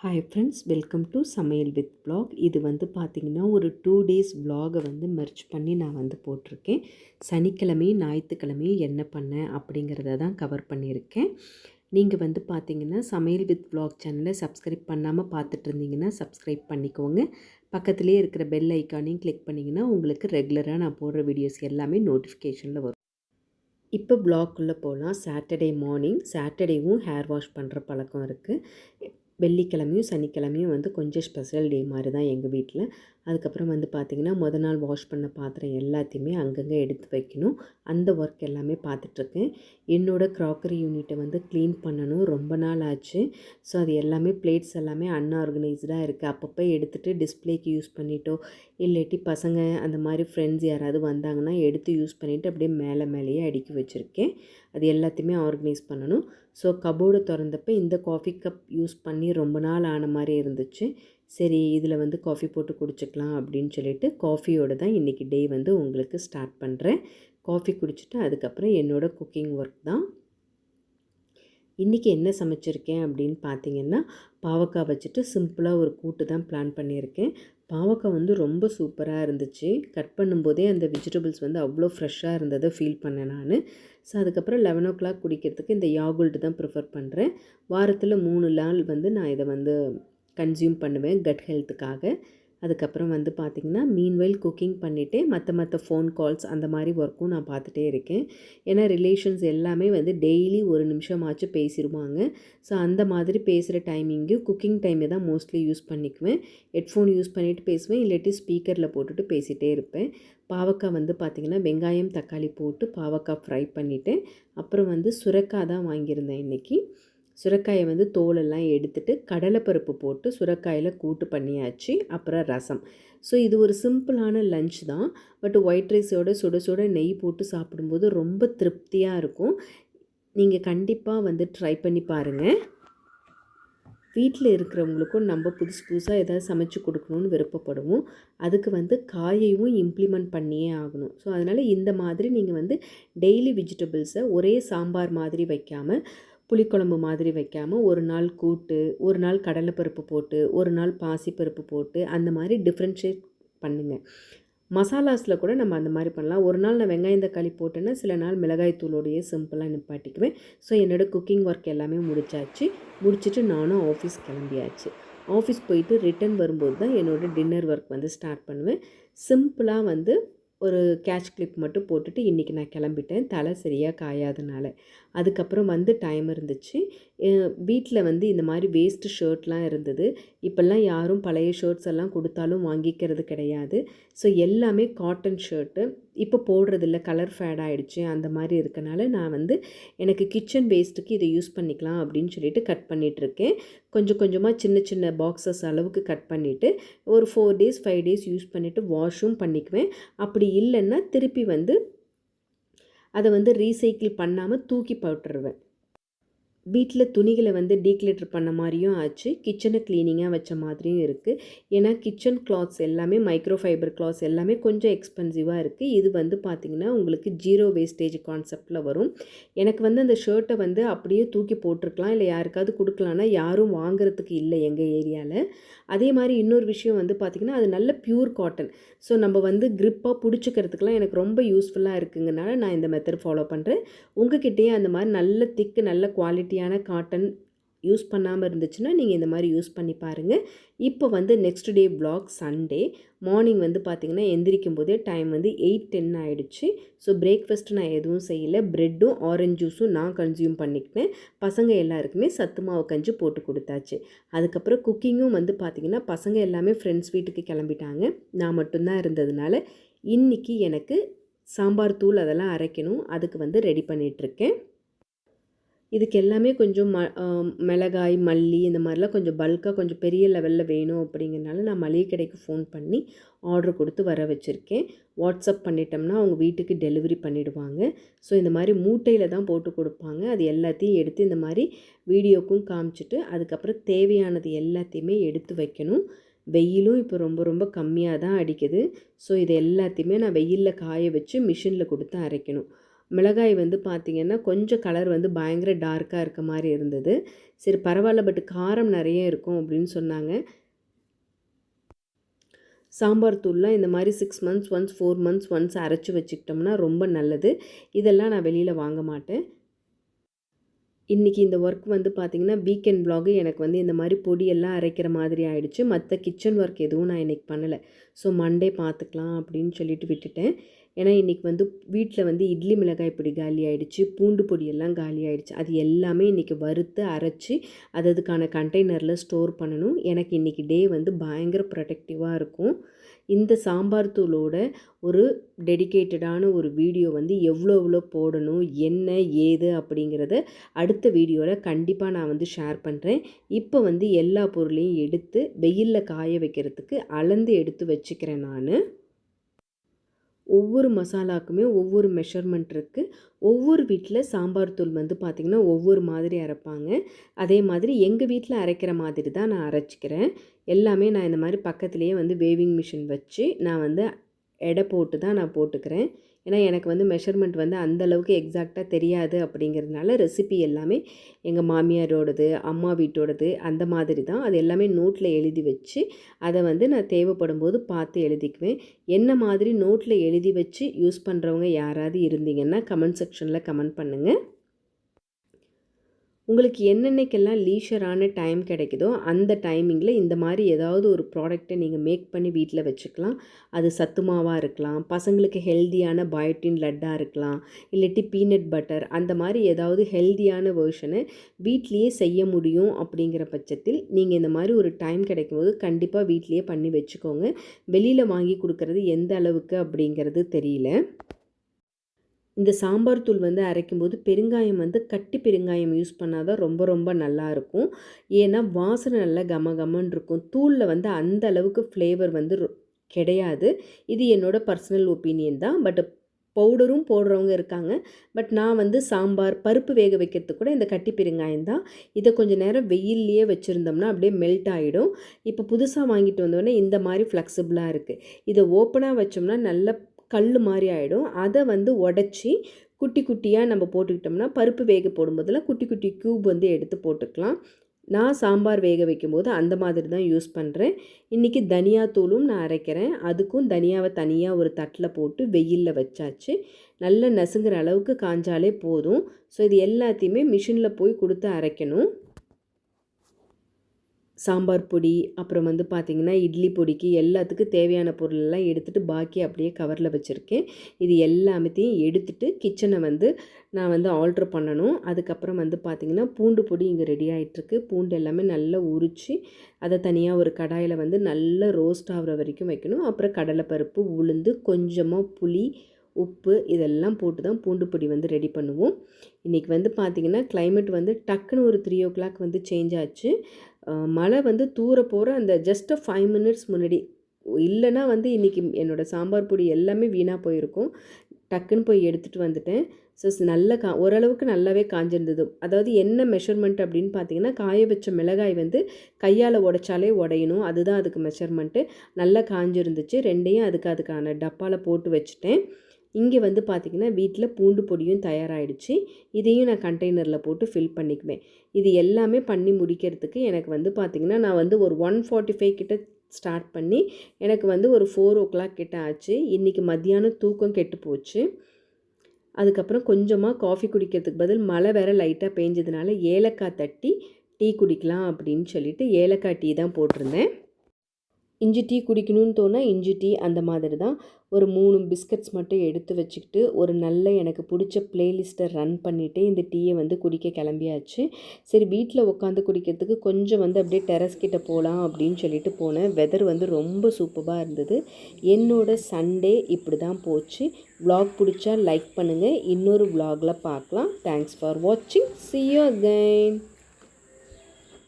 Hi friends welcome to சமையல் with black இது வந்து பார்த்திங்கன்னா ஒரு டூ டேஸ் பிளாகை வந்து மெர்ச் பண்ணி நான் வந்து போட்டிருக்கேன். சனிக்கிழமையும் ஞாயிற்றுக்கிழமையும் என்ன பண்ணேன் அப்படிங்கிறத தான் கவர் பண்ணியிருக்கேன். நீங்கள் வந்து பார்த்தீங்கன்னா சமையல் வித் பிளாக் சேனலை சப்ஸ்கிரைப் பண்ணாமல் பார்த்துட்டு இருந்தீங்கன்னா சப்ஸ்கிரைப் பண்ணிக்கோங்க. பக்கத்துலேயே இருக்கிற பெல் ஐக்கானையும் கிளிக் பண்ணிங்கன்னா உங்களுக்கு ரெகுலராக நான் போடுற வீடியோஸ் எல்லாமே நோட்டிஃபிகேஷனில் வரும். இப்போ ப்ளாக்குள்ளே போகலாம் சாட்டர்டே மார்னிங் சாட்டர்டேவும் ஹேர் வாஷ் பண்ணுற பழக்கம் இருக்குது வெள்ளிக்கிழமையும் சனிக்கிழமையும் வந்து கொஞ்சம் ஸ்பெஷல் டே மாதிரி தான் எங்கள் வீட்டில் அதுக்கப்புறம் வந்து பார்த்திங்கன்னா முத நாள் வாஷ் பண்ண பாத்திரம் எல்லாத்தையுமே அங்கங்கே எடுத்து வைக்கணும். அந்த ஒர்க் எல்லாமே பார்த்துட்ருக்கேன். என்னோடய க்ராக்கரி யூனிட்டை வந்து க்ளீன் பண்ணணும். ரொம்ப நாள் ஆச்சு. ஸோ அது எல்லாமே பிளேட்ஸ் எல்லாமே அன்ஆர்கனைஸ்டாக இருக்குது அப்பப்போ எடுத்துகிட்டு டிஸ்பிளேக்கு யூஸ் பண்ணிட்டோ இல்லாட்டி பசங்க அந்த மாதிரி ஃப்ரெண்ட்ஸ் யாராவது வந்தாங்கன்னா எடுத்து யூஸ் பண்ணிவிட்டு அப்படியே மேலே மேலேயே அடுக்கி வச்சுருக்கேன். அது எல்லாத்தையுமே ஆர்கனைஸ் பண்ணணும். ஸோ கபோர்டு திறந்தப்போ இந்த காஃபி கப் யூஸ் பண்ணி ரொம்ப நாள் ஆன மாதிரி இருந்துச்சு. சரி இதில் வந்து காஃபி போட்டு குடிச்சிக்கலாம் அப்படின்னு சொல்லிட்டு காஃபியோடு தான் இன்றைக்கி டே வந்து உங்களுக்கு ஸ்டார்ட் பண்ணுறேன் காஃபி குடிச்சிட்டு அதுக்கப்புறம் என்னோடய குக்கிங் ஒர்க் தான். இன்றைக்கி என்ன சமைச்சிருக்கேன் அப்படின்னு பார்த்தீங்கன்னா பாவக்காய் வச்சுட்டு சிம்பிளாக ஒரு கூட்டு தான் பிளான் பண்ணியிருக்கேன் பாவக்காய் வந்து ரொம்ப சூப்பராக இருந்துச்சு. கட் பண்ணும்போதே அந்த வெஜிடபிள்ஸ் வந்து அவ்வளோ ஃப்ரெஷ்ஷாக இருந்ததை ஃபீல் பண்ணேன் நான். ஸோ அதுக்கப்புறம் லெவன் ஓ கிளாக் குடிக்கிறதுக்கு இந்த யாகுல்ட்டு தான் ப்ரிஃபர் பண்ணுறேன் வாரத்தில் மூணு நாள் வந்து நான் இதை வந்து கன்சியூம் பண்ணுவேன் கட் ஹெல்த்துக்காக அதுக்கப்புறம் வந்து பார்த்திங்கன்னா மீன்வெல் குக்கிங் பண்ணிவிட்டு மற்ற மற்ற ஃபோன் கால்ஸ் அந்த மாதிரி ஒர்க்கும் நான் பார்த்துட்டே இருக்கேன். ஏன்னா ரிலேஷன்ஸ் எல்லாமே வந்து டெய்லி ஒரு நிமிஷமாச்சும் பேசிடுவாங்க ஸோ அந்த மாதிரி பேசுகிற டைமிங்கு குக்கிங் டைமை தான் மோஸ்ட்லி யூஸ் பண்ணிக்குவேன். ஹெட்ஃபோன் யூஸ் பண்ணிவிட்டு பேசுவேன் இல்லாட்டி ஸ்பீக்கரில் போட்டுட்டு பேசிகிட்டே இருப்பேன். பாவக்காய் வந்து பார்த்திங்கன்னா வெங்காயம் தக்காளி போட்டு பாவக்காய் ஃப்ரை பண்ணிவிட்டு அப்புறம் வந்து சுரக்காய் தான் வாங்கியிருந்தேன் இன்றைக்கி சுரக்காயை வந்து தோலெல்லாம் எடுத்துட்டு கடலைப்பருப்பு போட்டு சுரக்காயில் கூட்டு பண்ணியாச்சு அப்புறம் ரசம். ஸோ இது ஒரு சிம்பிளான லஞ்ச் தான். பட் ஒயிட் ரைஸோட சுட சுட நெய் போட்டு சாப்பிடும்போது ரொம்ப திருப்தியாக இருக்கும். நீங்கள் கண்டிப்பாக வந்து ட்ரை பண்ணி பாருங்கள் வீட்டில் இருக்கிறவங்களுக்கும் நம்ம புதுசு புதுசாக எதாவது சமைச்சு கொடுக்கணுன்னு விருப்பப்படுவோம். அதுக்கு வந்து காயையும் இம்ப்ளிமெண்ட் பண்ணியே ஆகணும். ஸோ அதனால் இந்த மாதிரி நீங்கள் வந்து டெய்லி வெஜிடபிள்ஸை ஒரே சாம்பார் மாதிரி வைக்காமல் புளிக்குழம்பு மாதிரி வைக்காமல் ஒரு நாள் கூட்டு ஒரு நாள் கடலைப்பருப்பு போட்டு ஒரு நாள் பாசிப்பருப்பு போட்டு அந்த மாதிரி டிஃப்ரென்ஷியேட் பண்ணுங்கள் மசாலாஸில் கூட நம்ம அந்த மாதிரி பண்ணலாம். ஒரு நாள் நான் வெங்காயம் தக்காளி போட்டேன்னா சில நாள் மிளகாய் தூளோடையே சிம்பிளாக நிப்பாட்டிக்குவேன். ஸோ என்னோடய குக்கிங் ஒர்க் எல்லாமே முடிச்சாச்சு. முடிச்சுட்டு நானும் ஆஃபீஸ் கிளம்பியாச்சு. ஆஃபீஸ் போயிட்டு ரிட்டன் வரும்போது தான் என்னோடய டின்னர் ஒர்க் வந்து ஸ்டார்ட் பண்ணுவேன். சிம்பிளாக வந்து ஒரு கேட்ச் கிளிப் மட்டும் போட்டுட்டு இன்றைக்கி நான் கிளம்பிட்டேன். தலை சரியாக காயாதனால. அதுக்கப்புறம் வந்து டைம் இருந்துச்சு. வீட்டில் வந்து இந்த மாதிரி வேஸ்ட்டு ஷர்ட்லாம் இருந்தது. இப்போல்லாம் யாரும் பழைய ஷர்ட்ஸ் எல்லாம் கொடுத்தாலும் வாங்கிக்கிறது கிடையாது. ஸோ எல்லாமே காட்டன் ஷர்ட்டு இப்போ போடுறதில்ல கலர் ஃபேட் ஆகிடுச்சு அந்த மாதிரி இருக்கனால நான் வந்து எனக்கு கிச்சன் வேஸ்ட்டுக்கு இதை யூஸ் பண்ணிக்கலாம் அப்படின்னு சொல்லிட்டு கட் பண்ணிகிட்ருக்கேன் கொஞ்சம் கொஞ்சமாக சின்ன சின்ன பாக்ஸஸ் அளவுக்கு கட் பண்ணிவிட்டு ஒரு four days five days use பண்ணிவிட்டு வாஷும் பண்ணிக்குவேன். அப்படி இல்லைன்னா திருப்பி வந்து அதை வந்து ரீசைக்கிள் பண்ணாமல் தூக்கி போட்டுருவேன். வீட்டில் துணிகளை வந்து டீக்ளேட்டர் பண்ண மாதிரியும் ஆச்சு. கிச்சனை க்ளீனிங்காக வச்ச மாதிரியும் இருக்குது ஏன்னா கிச்சன் கிளாத்ஸ் எல்லாமே மைக்ரோ ஃபைபர் கிளாத்ஸ் எல்லாமே கொஞ்சம் எக்ஸ்பென்சிவாக இருக்குது இது வந்து பார்த்திங்கன்னா உங்களுக்கு ஜீரோ வேஸ்டேஜ் கான்செப்டில் வரும். எனக்கு வந்து அந்த ஷர்ட்டை வந்து அப்படியே தூக்கி போட்டிருக்கலாம். இல்லை யாருக்காவது கொடுக்கலான்னா யாரும் வாங்குறதுக்கு இல்லை எங்கள் ஏரியாவில் அதே மாதிரி இன்னொரு விஷயம் வந்து பார்த்திங்கன்னா அது நல்ல பியூர் காட்டன் ஸோ நம்ம வந்து க்ரிப்பாக பிடிச்சிக்கிறதுக்கெலாம் எனக்கு ரொம்ப யூஸ்ஃபுல்லாக இருக்குங்கனால நான் இந்த மெத்தட் ஃபாலோ பண்ணுறேன் உங்ககிட்டயே அந்த மாதிரி நல்ல திக்கு நல்ல குவாலிட்டி குவாலிட்டியான காட்டன் யூஸ் பண்ணாமல் இருந்துச்சுன்னா நீங்கள் இந்த மாதிரி யூஸ் பண்ணி பாருங்கள் இப்போ வந்து next day vlog Sunday morning வந்து பார்த்திங்கன்னா எந்திரிக்கும் போதே டைம் வந்து எயிட் டென் ஆகிடுச்சு ஸோ பிரேக்ஃபாஸ்ட் நான் எதுவும் செய்யலை. ப்ரெட்டும் ஆரஞ்ச் ஜூஸும் நான் கன்சியூம் பண்ணிக்கிட்டேன். பசங்க எல்லாருக்குமே சத்து மாவு கஞ்சி போட்டு கொடுத்தாச்சு. அதுக்கப்புறம் குக்கிங்கும் வந்து பார்த்திங்கன்னா பசங்க எல்லாமே ஃப்ரெண்ட்ஸ் வீட்டுக்கு கிளம்பிட்டாங்க. நான் மட்டும்தான் இருந்ததுனால இன்றைக்கி எனக்கு சாம்பார் தூள் அதெல்லாம் அரைக்கணும். அதுக்கு வந்து ரெடி பண்ணிகிட்ருக்கேன் இதுக்கு எல்லாமே கொஞ்சம் ம மிளகாய் மல்லி இந்த மாதிரிலாம் கொஞ்சம் பல்காக கொஞ்சம் பெரிய லெவலில் வேணும் அப்படிங்கிறனால நான் மளிகை கடைக்கு ஃபோன் பண்ணி ஆர்டர் கொடுத்து வர வச்சுருக்கேன். வாட்ஸ்அப் பண்ணிட்டோம்னா அவங்க வீட்டுக்கு டெலிவரி பண்ணிவிடுவாங்க ஸோ இந்த மாதிரி மூட்டையில் தான் போட்டு கொடுப்பாங்க. அது எல்லாத்தையும் எடுத்து இந்த மாதிரி வீடியோக்கும் காமிச்சிட்டு அதுக்கப்புறம் தேவையானது எல்லாத்தையுமே எடுத்து வைக்கணும். வெயிலும் இப்போ ரொம்ப ரொம்ப கம்மியாக தான் அடிக்குது. ஸோ இது எல்லாத்தையுமே நான் வெயிலில் காய வச்சு மிஷினில் கொடுத்து அரைக்கணும். மிளகாய் வந்து பார்த்திங்கன்னா கொஞ்சம் கலர் வந்து பயங்கர டார்க்காக இருக்க மாதிரி இருந்தது. சரி பரவாயில்ல பட் காரம் நிறைய இருக்கும் அப்படின்னு சொன்னாங்க. சாம்பார் தூள்லாம் இந்த மாதிரி six months once four months once அரைச்சி வச்சுக்கிட்டோம்னா ரொம்ப நல்லது. இதெல்லாம் நான் வெளியில் வாங்க மாட்டேன். இன்றைக்கி இந்த ஒர்க் வந்து பார்த்திங்கன்னா வீக்கெண்ட் ப்ளாகு எனக்கு வந்து இந்த மாதிரி பொடியெல்லாம் அரைக்கிற மாதிரி ஆகிடுச்சு மற்ற கிச்சன் ஒர்க் எதுவும் நான் இன்றைக்கி பண்ணலை. ஸோ மண்டே பார்த்துக்கலாம் அப்படின்னு சொல்லிட்டு விட்டுட்டேன். ஏன்னா இன்றைக்கி வந்து வீட்டில் வந்து இட்லி மிளகாய் பொடி காலி ஆகிடுச்சு பூண்டு பொடியெல்லாம் காலி ஆகிடுச்சு அது எல்லாமே இன்றைக்கி வறுத்து அரைச்சி அது அதுக்கான கண்டெய்னரில் ஸ்டோர் பண்ணணும். எனக்கு இன்றைக்கி டே வந்து பயங்கர ப்ரொடக்டிவாக இருக்கும். இந்த சாம்பார் தூளோட ஒரு டெடிகேட்டடான ஒரு வீடியோ வந்து எவ்வளோ எவ்வளோ போடணும் என்ன ஏது அப்படிங்கிறத அடுத்த வீடியோவில் கண்டிப்பாக நான் வந்து ஷேர் பண்ணுறேன் இப்போ வந்து எல்லா பொருளையும் எடுத்து வெயிலில் காய வைக்கிறதுக்கு அளந்து எடுத்து வச்சுக்கிறேன் நான். ஒவ்வொரு மசாலாக்குமே ஒவ்வொரு மெஷர்மெண்ட் இருக்குது ஒவ்வொரு வீட்டில் சாம்பார் தூள் வந்து பார்த்திங்கன்னா ஒவ்வொரு மாதிரி அரைப்பாங்க. அதே மாதிரி எங்கள் வீட்டில் அரைக்கிற மாதிரி தான் நான் அரைச்சிக்கிறேன். எல்லாமே நான் இந்த மாதிரி பக்கத்துலேயே வந்து வேவிங் மிஷின் வச்சு நான் வந்து எடை போட்டு தான் நான் போட்டுக்கிறேன். ஏன்னா எனக்கு வந்து மெஷர்மெண்ட் வந்து அந்தளவுக்கு எக்ஸாக்டாக தெரியாது அப்படிங்கிறதுனால ரெசிபி எல்லாமே எங்கள் மாமியாரோடது அம்மா வீட்டோடது அந்த மாதிரி தான். அது எல்லாமே நோட்டில் எழுதி வச்சு அதை வந்து நான் தேவைப்படும் போது பார்த்து எழுதிக்குவேன். என்ன மாதிரி நோட்டில் எழுதி வச்சு யூஸ் பண்ணுறவங்க யாராவது இருந்தீங்கன்னா கமெண்ட் செக்ஷனில் கமெண்ட் பண்ணுங்கள் உங்களுக்கு என்னென்னைக்கெல்லாம் லீஷரான டைம் கிடைக்குதோ அந்த டைமிங்கில் இந்த மாதிரி ஏதாவது ஒரு ப்ராடக்ட்டை நீங்கள் மேக் பண்ணி வீட்டில் வச்சுக்கலாம். அது சத்து மாவாக இருக்கலாம். பசங்களுக்கு ஹெல்தியான பயோட்டின் லட்டாக இருக்கலாம். இல்லாட்டி பீனட் பட்டர் அந்த மாதிரி ஏதாவது ஹெல்தியான வேர்ஷனை வீட்லேயே செய்ய முடியும் அப்படிங்கிற பட்சத்தில் நீங்கள் இந்த மாதிரி ஒரு டைம் கிடைக்கும்போது கண்டிப்பாக வீட்லேயே பண்ணி வச்சுக்கோங்க. வெளியில் வாங்கி கொடுக்கறது எந்த அளவுக்கு அப்படிங்கிறது தெரியல. இந்த சாம்பார் தூள் வந்து அரைக்கும்போது பெருங்காயம் வந்து கட்டி பெருங்காயம் யூஸ் பண்ணால் தான் ரொம்ப ரொம்ப நல்லாயிருக்கும். ஏன்னா வாசனை நல்லா கம கமன்னு இருக்கும். தூளில் வந்து அந்த அளவுக்கு ஃப்ளேவர் வந்து ரொ- கிடையாது. இது என்னோடய பர்சனல் ஒப்பீனியன் தான். பட் பவுடரும் போடுறவங்க இருக்காங்க. பட் நான் வந்து சாம்பார் பருப்பு வேக வைக்கிறதுக்கு கூட இந்த கட்டி பெருங்காயம் தான். இதை கொஞ்சம் நேரம் வெயில்லையே வச்சுருந்தோம்னா அப்படியே மெல்ட் ஆகிடும் இப்போ புதுசாக வாங்கிட்டு வந்தோடனே இந்த மாதிரி ஃப்ளெக்சிபிளாக இருக்குது இதை ஓப்பனாக வச்சோம்னா நல்ல கல் மாதிரி ஆகிடும் அதை வந்து உடச்சி குட்டி குட்டியாக நம்ம போட்டுக்கிட்டோம்னா பருப்பு வேக போடும்போதில் குட்டி குட்டி க்யூப் வந்து எடுத்து போட்டுக்கலாம். நான் சாம்பார் வேக வைக்கும்போது அந்த மாதிரி தான் யூஸ் பண்ணுறேன் இன்றைக்கி தனியாத்தூளும் நான் அரைக்கிறேன். அதுக்கும் தனியாவை தனியாக ஒரு தட்டில் போட்டு வெயிலில் வச்சாச்சு. நல்லா நசுங்கிற அளவுக்கு காஞ்சாலே போதும். ஸோ இது எல்லாத்தையுமே மிஷினில் போய் கொடுத்து அரைக்கணும். சாம்பார் பொடி அப்புறம் வந்து பார்த்திங்கன்னா இட்லி பொடிக்கு எல்லாத்துக்கும் தேவையான பொருளெல்லாம் எடுத்துகிட்டு பாக்கி அப்படியே கவரில் வச்சுருக்கேன். இது எல்லாமத்தையும் எடுத்துட்டு கிச்சனை வந்து நான் வந்து ஆல்ட்ரு பண்ணணும். அதுக்கப்புறம் வந்து பார்த்திங்கன்னா பூண்டு பொடி இங்கே ரெடி ஆகிட்டுருக்கு பூண்டு எல்லாமே நல்லா உரித்து அதை தனியாக ஒரு கடாயில் வந்து நல்லா ரோஸ்ட் ஆகிற வரைக்கும் வைக்கணும். அப்புறம் கடலைப்பருப்பு உளுந்து கொஞ்சமாக புளி உப்பு இதெல்லாம் போட்டு தான் பூண்டு பொடி வந்து ரெடி பண்ணுவோம். இன்றைக்கி வந்து பார்த்திங்கன்னா கிளைமேட் வந்து டக்குன்னு ஒரு த்ரீ ஓ கிளாக் வந்து சேஞ்ச் ஆச்சு. மழை வந்து தூர போகிற அந்த ஜஸ்ட் ஃபைவ் மினிட்ஸ் முன்னாடி. இல்லைன்னா வந்து இன்றைக்கி என்னோடய சாம்பார் பொடி எல்லாமே வீணாக போயிருக்கும். டக்குன்னு போய் எடுத்துகிட்டு வந்துட்டேன். ஸோ நல்ல கா ஓரளவுக்கு நல்லாவே காஞ்சிருந்தது. அதாவது என்ன மெஷர்மெண்ட் அப்படின்னு பார்த்தீங்கன்னா காய வச்ச மிளகாய் வந்து கையால் உடைச்சாலே உடையணும். அதுதான் அதுக்கு மெஷர்மெண்ட்டு நல்லா காஞ்சிருந்துச்சு. ரெண்டையும் அதுக்கு அதுக்கான டப்பாவில் போட்டு வச்சுட்டேன். இங்கே வந்து பார்த்திங்கன்னா வீட்டில் பூண்டு பொடியும் தயாராகிடுச்சு இதையும் நான் கண்டெய்னரில் போட்டு ஃபில் பண்ணிக்குவேன். இது எல்லாமே பண்ணி முடிக்கிறதுக்கு எனக்கு வந்து பார்த்திங்கன்னா நான் வந்து ஒரு ஒன் ஃபார்ட்டி ஃபைவ் கிட்ட ஸ்டார்ட் பண்ணி எனக்கு வந்து ஒரு ஃபோர் ஓ கிளாக் கிட்ட ஆச்சு. இன்றைக்கி மத்தியானம் தூக்கம் கெட்டு போச்சு. அதுக்கப்புறம் கொஞ்சமாக காஃபி குடிக்கிறதுக்கு பதில் மழை வேற லைட்டாக பேஞ்சதுனால ஏலக்காய் தட்டி டீ குடிக்கலாம் அப்படின்னு சொல்லிட்டு ஏலக்காய் டீ தான் போட்டிருந்தேன். இஞ்சி டீ குடிக்கணும்னு தோணால் இஞ்சி டீ அந்த மாதிரி தான். ஒரு மூணு பிஸ்கட்ஸ் மட்டும் எடுத்து வச்சுக்கிட்டு ஒரு நல்ல எனக்கு பிடிச்ச பிளேலிஸ்ட்டை ரன் பண்ணிவிட்டு இந்த டீயை வந்து குடிக்க கிளம்பியாச்சு. சரி வீட்டில் உட்காந்து குடிக்கிறதுக்கு கொஞ்சம் வந்து அப்படியே டெரஸ் கிட்ட போகலாம் அப்படின்னு சொல்லிட்டு போனேன். வெதர் வந்து ரொம்ப சூப்பராக இருந்தது. என்னோட சண்டே இப்படி தான் போச்சு. வ்ளாக் பிடிச்சா லைக் பண்ணுங்கள் இன்னொரு vlogல பார்க்கலாம். தேங்க்ஸ் ஃபார் வாட்சிங் சி யூ அகைன்